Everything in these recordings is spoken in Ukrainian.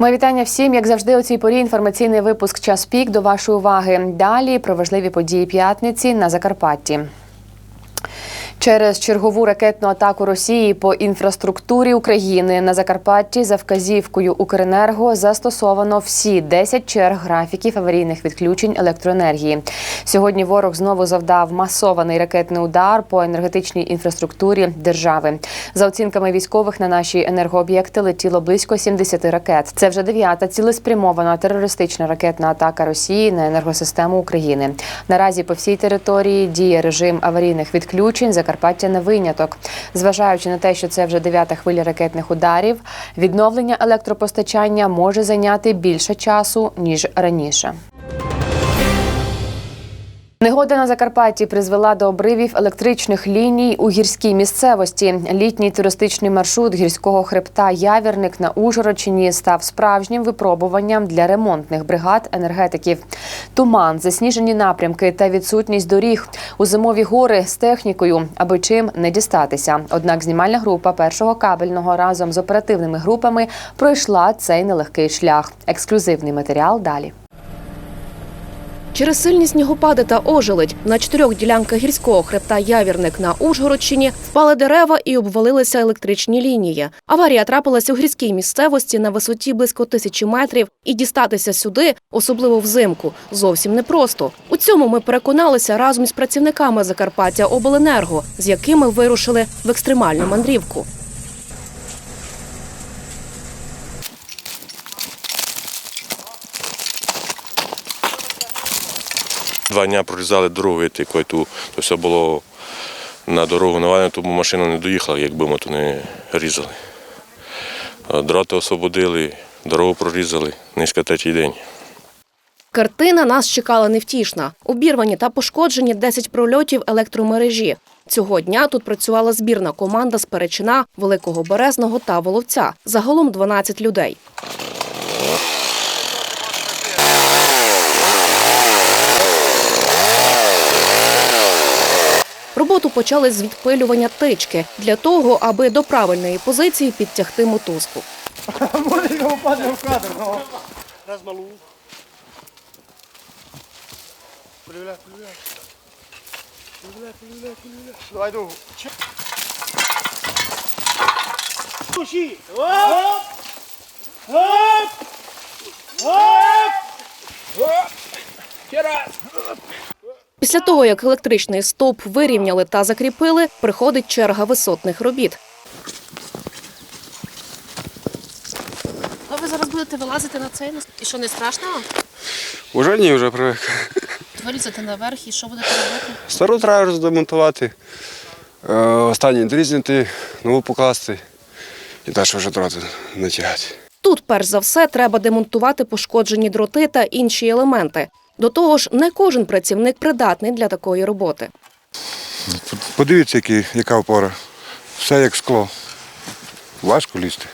Мої вітання всім, як завжди, у цій порі інформаційний випуск Час пік до вашої уваги. Далі про важливі події п'ятниці на Закарпатті. Через чергову ракетну атаку Росії по інфраструктурі України на Закарпатті за вказівкою Укренерго застосовано всі 10 черг графіків аварійних відключень електроенергії. Сьогодні ворог знову завдав масований ракетний удар по енергетичній інфраструктурі держави. За оцінками військових на наші енергооб'єкти летіло близько 70 ракет. Це вже дев'ята цілеспрямована терористична ракетна атака Росії на енергосистему України. Наразі по всій території діє режим аварійних відключень. Закарпаття не виняток. Зважаючи на те, що це вже дев'ята хвиля ракетних ударів, відновлення електропостачання може зайняти більше часу ніж раніше. Негода на Закарпатті призвела до обривів електричних ліній у гірській місцевості. Літній туристичний маршрут гірського хребта Явірник на Ужгородщині став справжнім випробуванням для ремонтних бригад енергетиків. Туман, засніжені напрямки та відсутність доріг у зимові гори з технікою, аби чим не дістатися. Однак знімальна група першого кабельного разом з оперативними групами пройшла цей нелегкий шлях. Ексклюзивний матеріал далі. Через сильні снігопади та ожеледь на чотирьох ділянках гірського хребта Явірник на Ужгородщині впали дерева і обвалилися електричні лінії. Аварія трапилася у гірській місцевості на висоті близько тисячі метрів, і дістатися сюди, особливо взимку, зовсім непросто. У цьому ми переконалися разом із працівниками Закарпаття Обленерго, з якими вирушили в екстремальну мандрівку. Два дні прорізали дорогу, якою ту, то все було на дорогу навалено, тому машина не доїхала, якби ми то не різали. А Дроти освободили, дорогу прорізали, низько третій день. Картина нас чекала невтішна. Обірвані та пошкоджені 10 прольотів електромережі. Цього дня тут працювала збірна команда з Перечина, Великого Березного та Воловця. Загалом 12 людей. Роботу почали з відпилювання тички для того, аби до правильної позиції підтягти мотузку. Впаде в кадр, ну. Раз малу. Привіляй, привіляй. Привіляй, привіляй, привіляй. Давай довго. Че- Пуші. Оп! Оп! Оп! Після того, як електричний стовп вирівняли та закріпили, приходить черга висотних робіт. А ви зараз будете вилазити на цей І що не страшно? вам? Уже ні, вже привик. Вилізете наверх і що будете робити? Стару треба роздемонтувати, е, останній дрізнути, нову покласти і далі вже дроти натягати. Тут, перш за все, треба демонтувати пошкоджені дроти та інші елементи. До того ж, не кожен працівник придатний для такої роботи. Подивіться, які, яка опора. Все як скло. Важко лізти.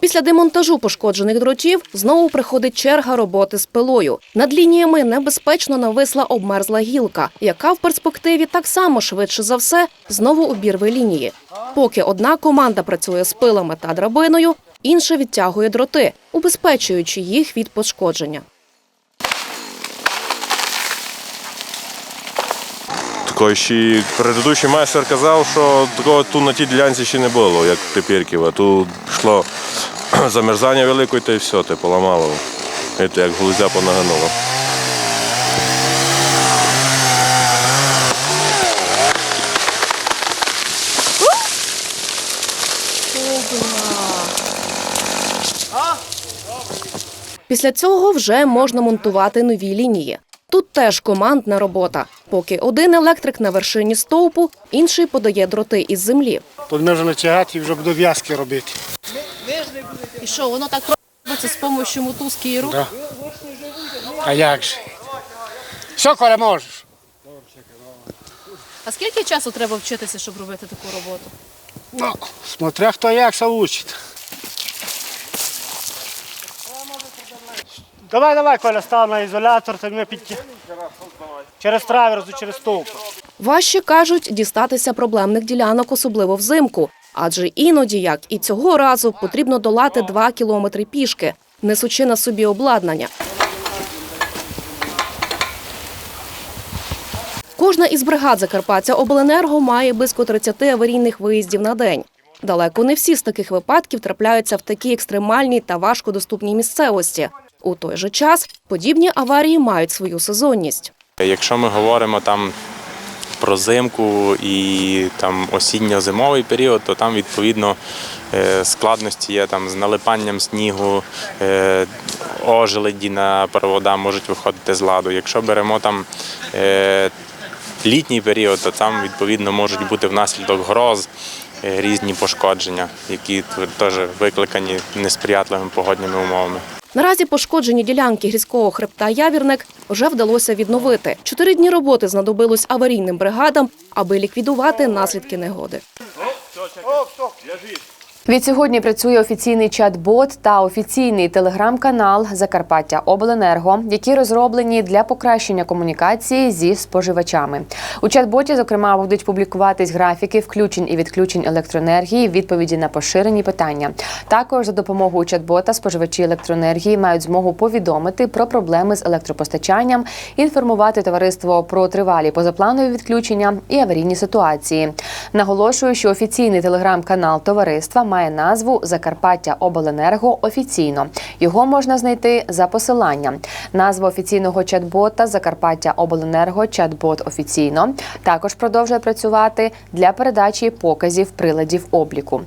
Після демонтажу пошкоджених дротів знову приходить черга роботи з пилою. Над лініями небезпечно нависла обмерзла гілка, яка в перспективі так само швидше за все знову обірве лінії. Поки одна команда працює з пилами та драбиною, інша відтягує дроти, убезпечуючи їх від пошкодження. Такої ще предыдущий майстер казав, що такого тут на тій ділянці ще не було, як Тепірків, а тут пішло замерзання велике, та й все, те поламало. Це як глузя понагануло. Після цього вже можна монтувати нові лінії. Тут теж командна робота. Поки один електрик на вершині стовпу, інший подає дроти із землі. Тут ми вже натягати і вже буду в'язки робити. І що, воно так робиться з допомогою мотузки і рук? Да. А як же? Що, Коля, можеш? А скільки часу треба вчитися, щоб робити таку роботу? Ну, смотря хто як учить. Давай, давай, Коля, став на ізолятор, то ми підтягнемо. Через траверсу, через стовп. Важче кажуть дістатися проблемних ділянок, особливо взимку. Адже іноді, як і цього разу, потрібно долати два кілометри пішки, несучи на собі обладнання. Кожна із бригад Закарпаття Обленерго має близько 30 аварійних виїздів на день. Далеко не всі з таких випадків трапляються в такій екстремальній та важкодоступній місцевості. У той же час подібні аварії мають свою сезонність. Якщо ми говоримо там про зимку і там осінньо-зимовий період, то там відповідно е, складності є там з налипанням снігу, е, ожеледі на провода можуть виходити з ладу. Якщо беремо там е, літній період, то там відповідно можуть бути внаслідок гроз. Е, Різні пошкодження, які теж викликані несприятливими погодніми умовами. Наразі пошкоджені ділянки гірського хребта Явірник вже вдалося відновити. Чотири дні роботи знадобилось аварійним бригадам, аби ліквідувати наслідки негоди. Відсьогодні працює офіційний чат-бот та офіційний телеграм-канал Закарпаття Обленерго, які розроблені для покращення комунікації зі споживачами. У чат-боті, зокрема, будуть публікуватись графіки включень і відключень електроенергії, відповіді на поширені питання. Також за допомогою чат-бота споживачі електроенергії мають змогу повідомити про проблеми з електропостачанням, інформувати товариство про тривалі позапланові відключення і аварійні ситуації. Наголошую, що офіційний телеграм-канал товариства має назву Закарпаття Обленерго офіційно. Його можна знайти за посиланням. Назва офіційного чат-бота Закарпаття Обленерго чат-бот офіційно також продовжує працювати для передачі показів приладів обліку.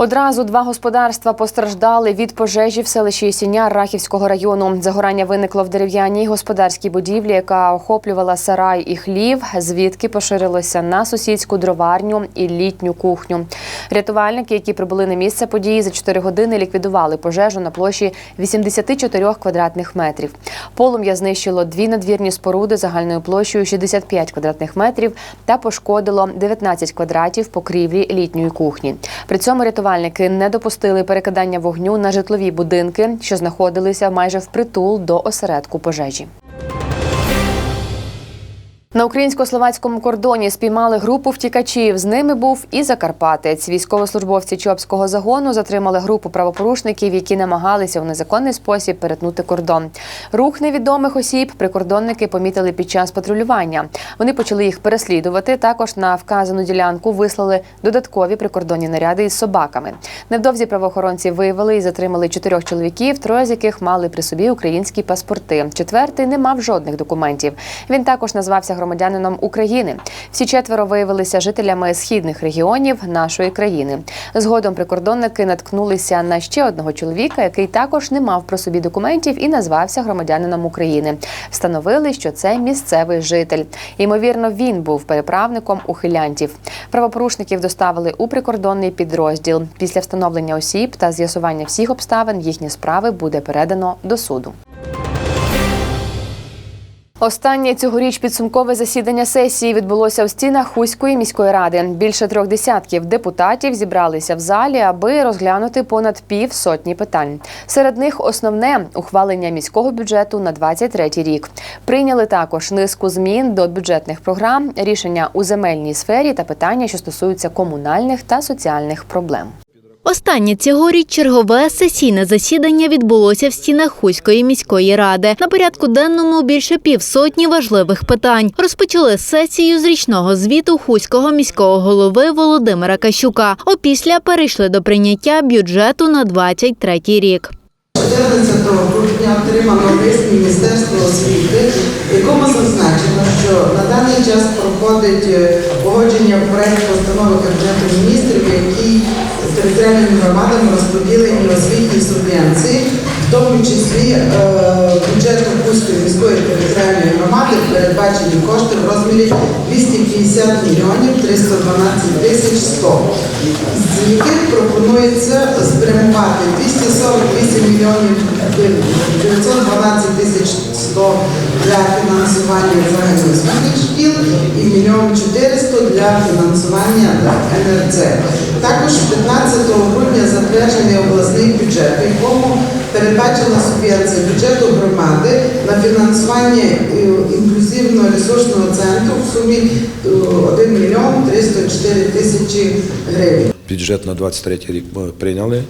Одразу два господарства постраждали від пожежі в селищі Сіня Рахівського району. Загорання виникло в дерев'яній господарській будівлі, яка охоплювала сарай і хлів, звідки поширилося на сусідську дроварню і літню кухню. Рятувальники, які прибули на місце події, за 4 години ліквідували пожежу на площі 84 квадратних метрів. Полум'я знищило дві надвірні споруди загальною площею 65 квадратних метрів та пошкодило 19 квадратів покрівлі літньої кухні. При цьому рятувальники не допустили перекидання вогню на житлові будинки, що знаходилися майже впритул до осередку пожежі. На українсько-словацькому кордоні спіймали групу втікачів. З ними був і Закарпатець. Військовослужбовці Чопського загону затримали групу правопорушників, які намагалися у незаконний спосіб перетнути кордон. Рух невідомих осіб прикордонники помітили під час патрулювання. Вони почали їх переслідувати. Також на вказану ділянку вислали додаткові прикордонні наряди із собаками. Невдовзі правоохоронці виявили і затримали чотирьох чоловіків, троє з яких мали при собі українські паспорти. Четвертий не мав жодних документів. Він також назвався громадянином України. Всі четверо виявилися жителями східних регіонів нашої країни. Згодом прикордонники наткнулися на ще одного чоловіка, який також не мав про собі документів і назвався громадянином України. Встановили, що це місцевий житель. Ймовірно, він був переправником ухилянтів. Правопорушників доставили у прикордонний підрозділ. Після встановлення осіб та з'ясування всіх обставин їхні справи буде передано до суду. Останнє цьогоріч підсумкове засідання сесії відбулося у стінах Хуської міської ради. Більше трьох десятків депутатів зібралися в залі, аби розглянути понад пів сотні питань. Серед них основне ухвалення міського бюджету на 23 рік. Прийняли також низку змін до бюджетних програм, рішення у земельній сфері та питання, що стосуються комунальних та соціальних проблем. Останнє цьогоріч чергове сесійне засідання відбулося в стінах Хуської міської ради. На порядку денному більше півсотні важливих питань. Розпочали сесію з річного звіту Хуського міського голови Володимира Кащука. Опісля перейшли до прийняття бюджету на 23 рік. 14 грудня отримано лист Міністерства освіти, в якому зазначено, що на даний час проходить е, погодження проєкту постанови Кабінету міністрів, в якій територіальним громадам розподілені освітні субвенції, в тому числі е, бюджету Кузької міської територіальної громади передбачені кошти в розмірі 250 мільйонів 312 тисяч 100, з яких пропонується спрямувати 248 мільйонів 912 тисяч 100 для фінансування загальноосвітніх шкіл і мільйон 400 для фінансування НРЦ. Також 15 грудня затверджений обласний бюджет, якому передбачена субвенція бюджету громади на фінансування інклюзивного інклюзивної інклюзивно-ресурсного центру в сумі е, 1 мільйон 304 тисячі гривень. Бюджет на 23 рік ми прийняли.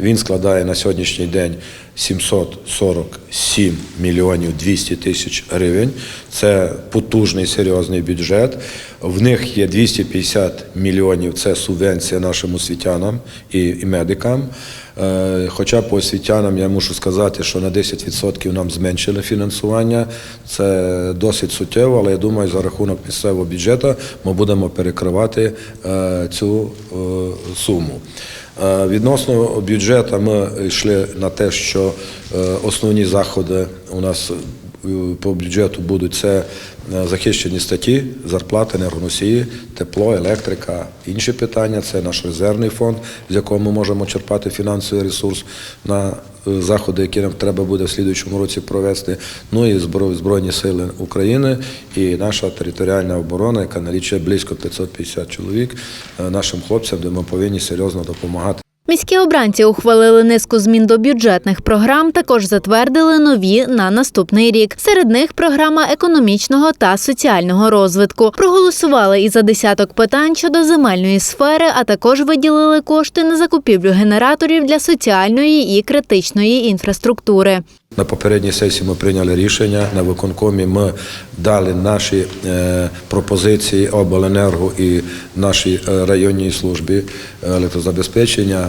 Він складає на сьогоднішній день 747 мільйонів 200 тисяч гривень. Це потужний серйозний бюджет. В них є 250 мільйонів. Це субвенція нашим освітянам і, і медикам. Е, Хоча по освітянам я мушу сказати, що на 10% нам зменшили фінансування. Це досить суттєво, але я думаю, за рахунок місцевого бюджету ми будемо перекривати е, цю е, суму. Е, Відносно бюджету ми йшли на те, що е, основні заходи у нас по бюджету будуть це е, захищені статті, зарплати, енергоносії, тепло, електрика, інші питання. Це наш резервний фонд, з якого ми можемо черпати фінансовий ресурс на е, заходи, які нам треба буде в слідуючому році провести. Ну і Збро- Збройні сили України і наша територіальна оборона, яка налічує близько 550 чоловік е, нашим хлопцям, де ми повинні серйозно допомагати. Міські обранці ухвалили низку змін до бюджетних програм, також затвердили нові на наступний рік. Серед них програма економічного та соціального розвитку. Проголосували і за десяток питань щодо земельної сфери, а також виділили кошти на закупівлю генераторів для соціальної і критичної інфраструктури. На попередній сесії ми прийняли рішення на виконкомі. Ми дали наші е, пропозиції обленерго і нашій е, районній службі електрозабезпечення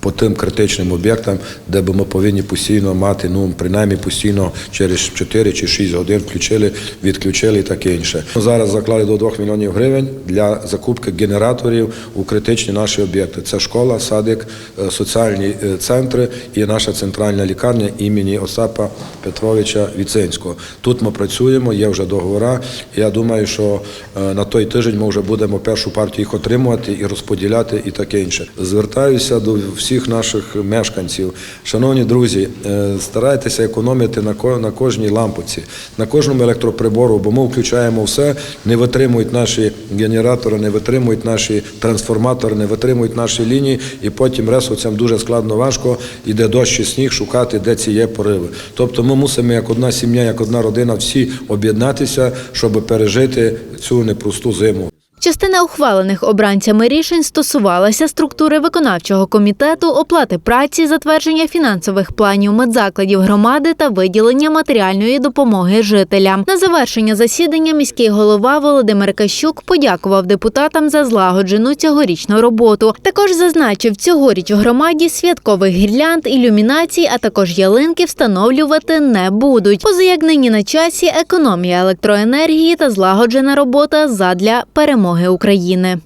по тим критичним об'єктам, де би ми повинні постійно мати, ну принаймні постійно через 4 чи 6 годин включили, відключили і таке інше. Зараз заклали до 2 мільйонів гривень для закупки генераторів у критичні наші об'єкти. Це школа, садик, е, соціальні е, центри і наша центральна лікарня імені Остапа Петровича Віцинського. Тут ми працюємо, є вже договори. Я думаю, що е, на той тиждень ми вже будемо першу партію їх отримувати і розподіляти, і таке інше. Звертаюся до всіх наших мешканців. Шановні друзі, е, старайтеся економити на ко- на кожній лампочці, на кожному електроприбору, бо ми включаємо все, не витримують наші генератори, не витримують наші трансформатори, не витримують наші лінії, і потім ресурсам дуже складно важко, іде дощ і сніг, шукати, де ці є пориви. Тобто ми мусимо як одна сім'я, як одна родина, всі об'єднатися, щоб пережити цю непросту зиму. Частина ухвалених обранцями рішень стосувалася структури виконавчого комітету, оплати праці, затвердження фінансових планів медзакладів громади та виділення матеріальної допомоги жителям. На завершення засідання міський голова Володимир Кащук подякував депутатам за злагоджену цьогорічну роботу. Також зазначив, цьогоріч у громаді святкових гірлянд, ілюмінацій, а також ялинки встановлювати не будуть. Поза як нині на часі економія електроенергії та злагоджена робота задля перемоги України.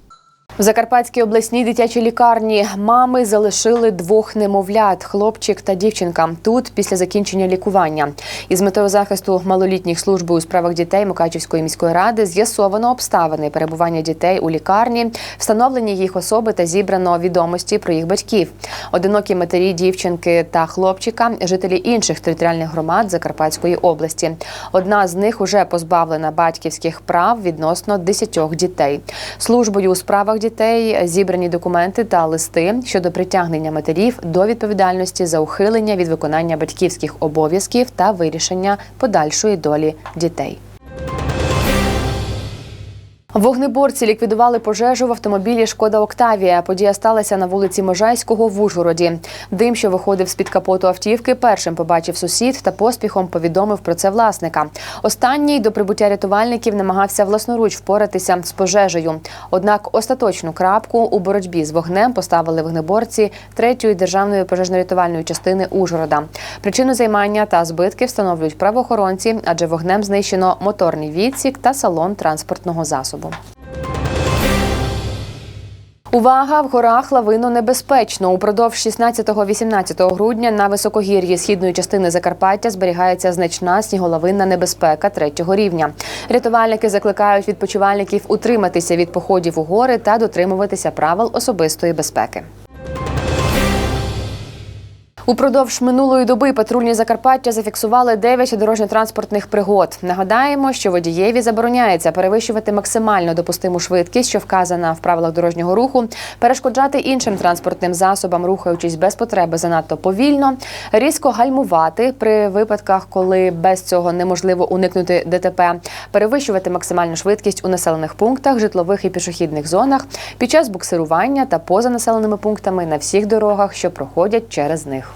В Закарпатській обласній дитячій лікарні мами залишили двох немовлят хлопчик та дівчинка. Тут після закінчення лікування. Із метою захисту малолітніх служби у справах дітей Мукачівської міської ради з'ясовано обставини перебування дітей у лікарні, встановлені їх особи та зібрано відомості про їх батьків. Одинокі матері дівчинки та хлопчика, жителі інших територіальних громад Закарпатської області. Одна з них уже позбавлена батьківських прав відносно 10 дітей. Службою у справах дітей зібрані документи та листи щодо притягнення матерів до відповідальності за ухилення від виконання батьківських обов'язків та вирішення подальшої долі дітей. Вогнеборці ліквідували пожежу в автомобілі Шкода Октавія. Подія сталася на вулиці Можайського в Ужгороді. Дим, що виходив з під капоту автівки, першим побачив сусід та поспіхом повідомив про це власника. Останній до прибуття рятувальників намагався власноруч впоратися з пожежею. Однак остаточну крапку у боротьбі з вогнем поставили вогнеборці третьої державної пожежно-рятувальної частини Ужгорода. Причину займання та збитки встановлюють правоохоронці, адже вогнем знищено моторний відсік та салон транспортного засобу. Увага! В горах лавино небезпечно. Упродовж 16-18 грудня на високогір'ї східної частини Закарпаття зберігається значна сніголовинна небезпека третього рівня. Рятувальники закликають відпочивальників утриматися від походів у гори та дотримуватися правил особистої безпеки. Упродовж минулої доби патрульні Закарпаття зафіксували 9 дорожньо-транспортних пригод. Нагадаємо, що водієві забороняється перевищувати максимально допустиму швидкість, що вказана в правилах дорожнього руху, перешкоджати іншим транспортним засобам, рухаючись без потреби занадто повільно, різко гальмувати при випадках, коли без цього неможливо уникнути ДТП, перевищувати максимальну швидкість у населених пунктах, житлових і пішохідних зонах під час буксирування та поза населеними пунктами на всіх дорогах, що проходять через них.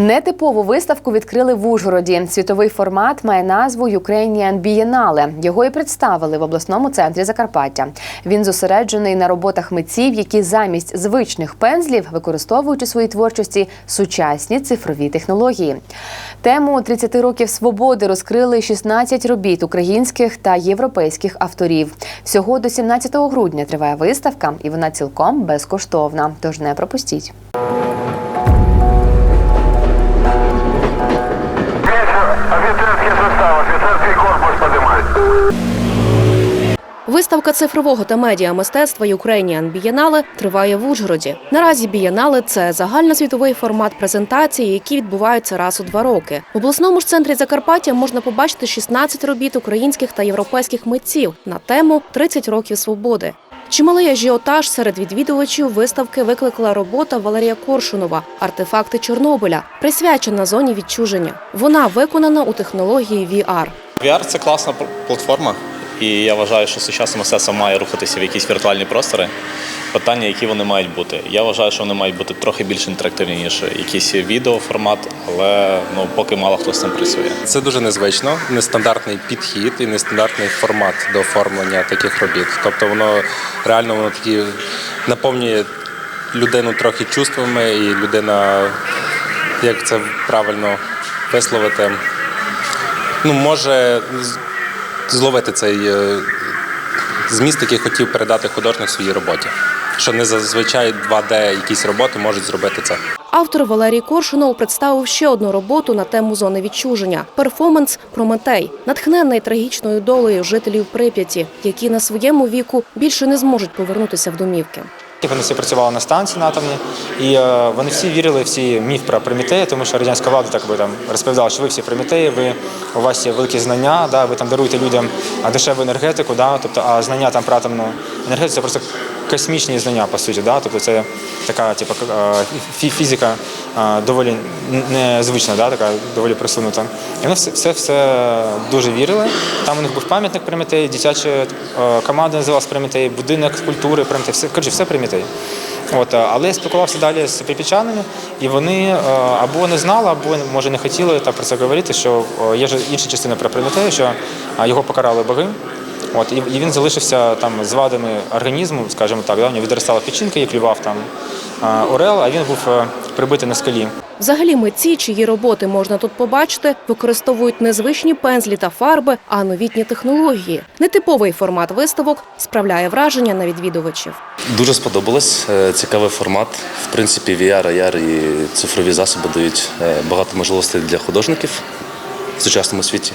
Нетипову виставку відкрили в Ужгороді. Світовий формат має назву Ukrainian Biennale. Його і представили в обласному центрі Закарпаття. Він зосереджений на роботах митців, які замість звичних пензлів використовують у своїй творчості сучасні цифрові технології. Тему 30 років свободи розкрили 16 робіт українських та європейських авторів. Всього до 17 грудня триває виставка, і вона цілком безкоштовна. Тож не пропустіть. Виставка цифрового та медіа мистецтва Ukrainian Biennale триває в Ужгороді. Наразі бієнале це загальносвітовий формат презентації, які відбуваються раз у два роки. В обласному ж центрі Закарпаття можна побачити 16 робіт українських та європейських митців на тему «30 років свободи. Чималий ажіотаж серед відвідувачів виставки викликала робота Валерія Коршунова Артефакти Чорнобиля, присвячена зоні відчуження. Вона виконана у технології VR. VR – це класна платформа, і я вважаю, що сучасне мистецтво має рухатися в якісь віртуальні простори. Питання, які вони мають бути. Я вважаю, що вони мають бути трохи більш інтерактивні, ніж якийсь відеоформат, але ну поки мало хто з цим працює. Це дуже незвично, нестандартний підхід і нестандартний формат до оформлення таких робіт. Тобто воно реально воно такі наповнює людину трохи чувствами, і людина, як це правильно висловити, ну, може зловити цей е, зміст, який хотів передати художник своїй роботі. Що не зазвичай 2D якісь роботи можуть зробити це. Автор Валерій Коршунов представив ще одну роботу на тему зони відчуження перформанс Прометей, натхнений трагічною долею жителів Прип'яті, які на своєму віку більше не зможуть повернутися в домівки. Вони всі працювали на станції на атомній, і е, вони всі вірили в ці міф про Прометея, тому що радянська влада так би там розповідала, що ви всі Прометеї, ви у вас є великі знання, да, ви там даруєте людям дешеву енергетику, да, тобто, а знання там про атомну енергетику це просто космічні знання, по суті. Да, тобто це така типу, е, фі- фізика доволі незвична, да, така доволі просунута. І вони все, все, все дуже вірили. Там у них був пам'ятник Прометей, дитяча е, команда називалась Прометей, будинок культури Прометей, все, коротше, все Прометей. От, е, але я спілкувався далі з припічанами, і вони е, або не знали, або може не хотіли так про це говорити, що є ж інша частина про Прометея, що його покарали боги. От, і, і він залишився там з вадами організму, скажімо так, да, у нього відростала печінка і клював там орел, а він був е, прибитий на скалі. Взагалі митці, чиї роботи можна тут побачити, використовують незвичні пензлі та фарби, а новітні технології. Нетиповий формат виставок справляє враження на відвідувачів. Дуже сподобалось. Е, Цікавий формат. В принципі, VR, AR і цифрові засоби дають е, багато можливостей для художників в сучасному світі.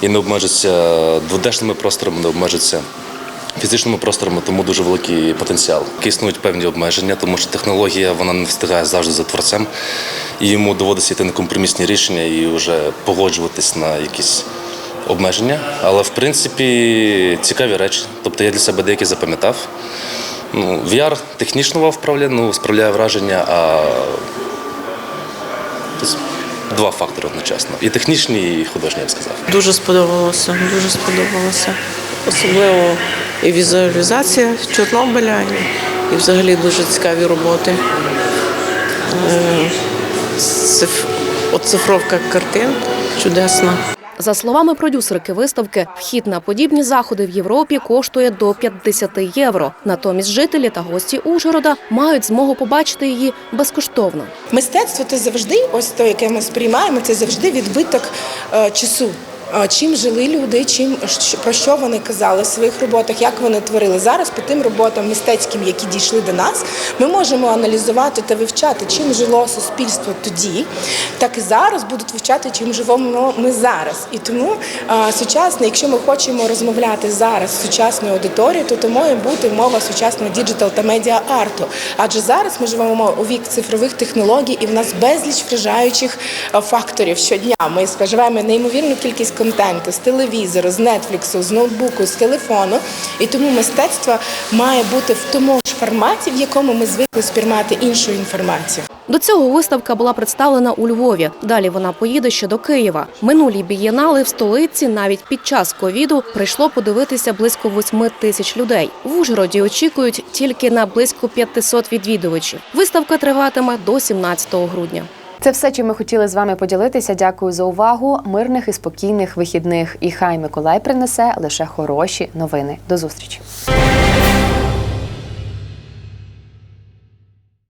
І не обмежуються дводешними просторами, не обмежуються фізичними просторами, тому дуже великий потенціал. Існують певні обмеження, тому що технологія вона не встигає завжди за творцем, і йому доводиться йти на компромісні рішення і вже погоджуватись на якісь обмеження. Але в принципі цікаві речі. Тобто я для себе деякі запам'ятав. Ну, VR технічно вправляє, ну, справляє враження, а два фактори одночасно. І технічні, і художні, я б сказав. Дуже сподобалося, дуже сподобалося. Особливо і візуалізація Чорнобиля, і, і взагалі дуже цікаві роботи. Е, Оцифровка картин чудесна. За словами продюсерки виставки, вхід на подібні заходи в Європі коштує до 50 євро. Натомість жителі та гості Ужгорода мають змогу побачити її безкоштовно. Мистецтво це завжди, ось те, яке ми сприймаємо, це завжди відбиток е, часу. Чим жили люди, чим про що вони казали в своїх роботах, як вони творили зараз по тим роботам мистецьким, які дійшли до нас. Ми можемо аналізувати та вивчати, чим жило суспільство тоді, так і зараз будуть вивчати, чим живемо ми зараз. І тому сучасне, якщо ми хочемо розмовляти зараз з сучасною аудиторією, то це має бути мова сучасного діджитал та медіа арту. Адже зараз ми живемо у вік цифрових технологій, і в нас безліч вражаючих факторів щодня. Ми споживаємо неймовірну кількість контенту з телевізору, з нетфліксу, з ноутбуку, з телефону. І тому мистецтво має бути в тому ж форматі, в якому ми звикли сприймати іншу інформацію. До цього виставка була представлена у Львові. Далі вона поїде ще до Києва. Минулі бієнали в столиці навіть під час ковіду прийшло подивитися близько 8 тисяч людей. В Ужгороді очікують тільки на близько 500 відвідувачів. Виставка триватиме до 17 грудня. Це все, чим ми хотіли з вами поділитися. Дякую за увагу. Мирних і спокійних вихідних. І хай Миколай принесе лише хороші новини. До зустрічі.